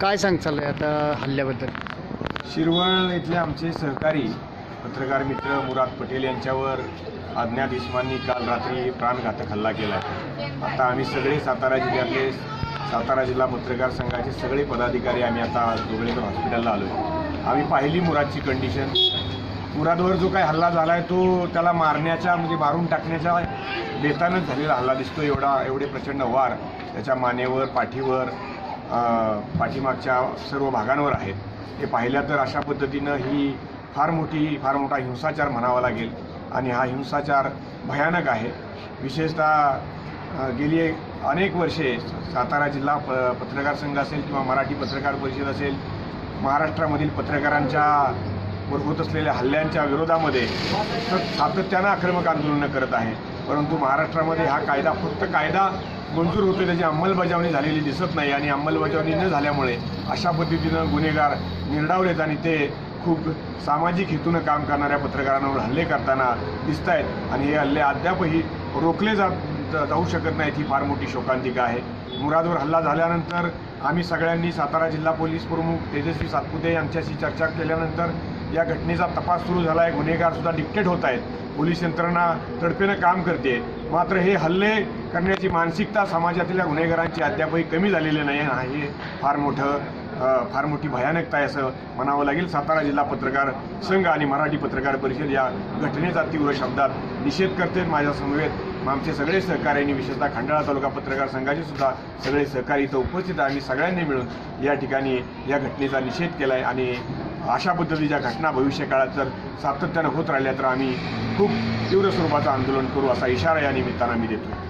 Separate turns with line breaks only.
काय सांगचाल आता हल्ल्याबद्दल?
शिरवळ इथले आमचे सहकारी पत्रकार मित्र मुराद पटेल यांच्यावर अज्ञात इस्मांनी काल रात्री प्राणघातक हल्ला केला आहे. आता आम्ही सगळे सातारा जिल्ह्यातले सातारा जिल्हा पत्रकार संघाचे सगळे पदाधिकारी आम्ही आता जोगळेकर हॉस्पिटलला आलो आम्ही पाहिली मुरादची कंडिशन मुरादवर जो काही हल्ला झाला आहे तो त्याला मारण्याच्या म्हणजे मारून टाकण्याच्या बेतानच झालेला हल्ला दिसतो एवढा एवढे प्रचंड वार त्याच्या मानेवर पाठीवर पाठीमागच्या सर्व भागांवर आहेत हे पाहिल्या तर अशा पद्धतीनं ही फार मोठी फार मोठा हिंसाचार म्हणावा लागेल आणि हा हिंसाचार भयानक आहे. विशेषतः गेली अनेक वर्षे सातारा जिल्हा प पत्रकार संघ असेल किंवा मराठी पत्रकार परिषद असेल महाराष्ट्रामधील पत्रकारांच्या वर होत असलेल्या हल्ल्यांच्या विरोधामध्ये सातत्यानं आक्रमक आंदोलनं करत आहे. परंतु महाराष्ट्रामध्ये हा कायदा फक्त कायदा मंजूर होतो त्याची अंमलबजावणी झालेली दिसत नाही आणि अंमलबजावणी न झाल्यामुळे अशा पद्धतीनं गुन्हेगार निर्डावलेत आणि ते खूप सामाजिक हेतूनं काम करणाऱ्या पत्रकारांवर हल्ले करताना दिसत आहेत आणि हे हल्ले अद्यापही रोखले जात जाऊ शकत नाहीत ही फार मोठी शोकांतिका आहे. मुरादवर हल्ला झाल्यानंतर आम्ही सगळ्यांनी सातारा जिल्हा पोलीस प्रमुख तेजस्वी सातपुते यांच्याशी चर्चा केल्यानंतर या घटनेचा तपास सुरू झाला आहे गुन्हेगार सुद्धा डिक्टेट होत आहेत. पोलीस यंत्रणा तडफेनं काम करते. मात्र हे हल्ले करण्याची मानसिकता समाजातल्या गुन्हेगारांची अद्यापही कमी झालेली नाही हे फार मोठं फार मोठी भयानकता आहे असं म्हणावं लागेल. सातारा जिल्हा पत्रकार संघ आणि मराठी पत्रकार परिषद या घटनेचा तीव्र शब्दात निषेध करते. माझ्या समवेत आमचे सगळे सहकार्यांनी विशेषतः खंडाळा तालुका पत्रकार संघाचे सुद्धा सगळे सहकारी इथं उपस्थित आहे आणि सगळ्यांनी मिळून या ठिकाणी या घटनेचा निषेध केला आहे आणि अशा पद्धतीच्या घटना भविष्यकाळात जर सातत्यानं होत राहिल्या तर आम्ही खूप तीव्र स्वरूपाचं आंदोलन करू असा इशारा या निमित्तानं आम्ही देतो